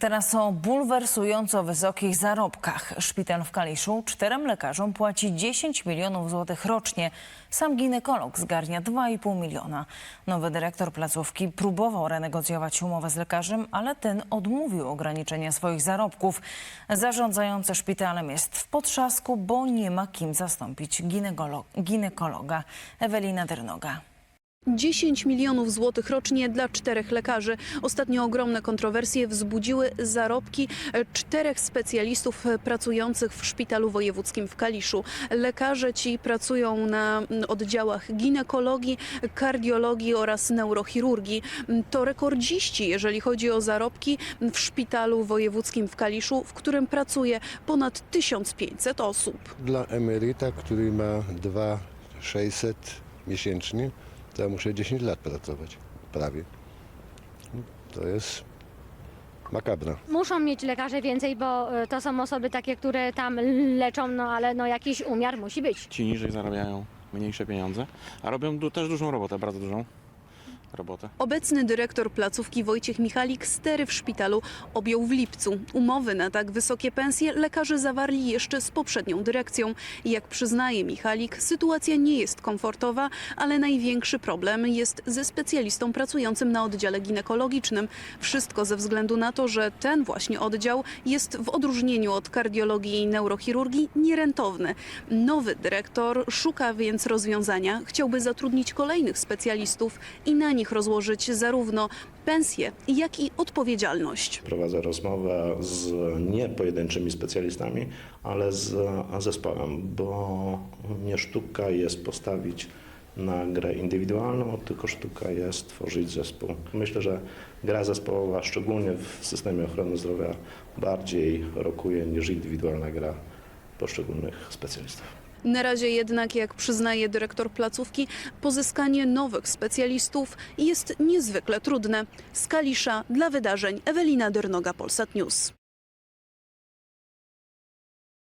Teraz o bulwersująco wysokich zarobkach. Szpital w Kaliszu czterem lekarzom płaci 10 milionów złotych rocznie. Sam ginekolog zgarnia 2,5 miliona. Nowy dyrektor placówki próbował renegocjować umowę z lekarzem, ale ten odmówił ograniczenia swoich zarobków. Zarządzający szpitalem jest w potrzasku, bo nie ma kim zastąpić ginekolo- ginekologa. Ewelina Dernoga. 10 milionów złotych rocznie dla czterech lekarzy. Ostatnio ogromne kontrowersje wzbudziły zarobki czterech specjalistów pracujących w szpitalu wojewódzkim w Kaliszu. Lekarze ci pracują na oddziałach ginekologii, kardiologii oraz neurochirurgii. To rekordziści, jeżeli chodzi o zarobki w szpitalu wojewódzkim w Kaliszu, w którym pracuje ponad 1500 osób. Dla emeryta, który ma 2600 miesięcznie, to ja muszę 10 lat pracować. Prawie. To jest makabra. Muszą mieć lekarze więcej, bo y, to są osoby takie, które tam leczą, no ale no jakiś umiar musi być. Ci niżej zarabiają mniejsze pieniądze, a robią du- też dużą robotę, bardzo dużą Obecny dyrektor placówki Wojciech Michalik stery w szpitalu objął w lipcu. Umowy na tak wysokie pensje lekarze zawarli jeszcze z poprzednią dyrekcją. Jak przyznaje Michalik, sytuacja nie jest komfortowa, ale największy problem jest ze specjalistą pracującym na oddziale ginekologicznym. Wszystko ze względu na to, że ten właśnie oddział jest w odróżnieniu od kardiologii i neurochirurgii nierentowny. Nowy dyrektor szuka więc rozwiązania. Chciałby zatrudnić kolejnych specjalistów i na nich rozłożyć zarówno pensje, jak i odpowiedzialność. Prowadzę rozmowę z nie pojedynczymi specjalistami, ale z zespołem, bo nie sztuka jest postawić na grę indywidualną, tylko sztuka jest tworzyć zespół. Myślę, że gra zespołowa, szczególnie w systemie ochrony zdrowia, bardziej rokuje niż indywidualna gra poszczególnych specjalistów. Na razie jednak, jak przyznaje dyrektor placówki, pozyskanie nowych specjalistów jest niezwykle trudne. Z Kalisza dla wydarzeń Ewelina Dernoga, Polsat News.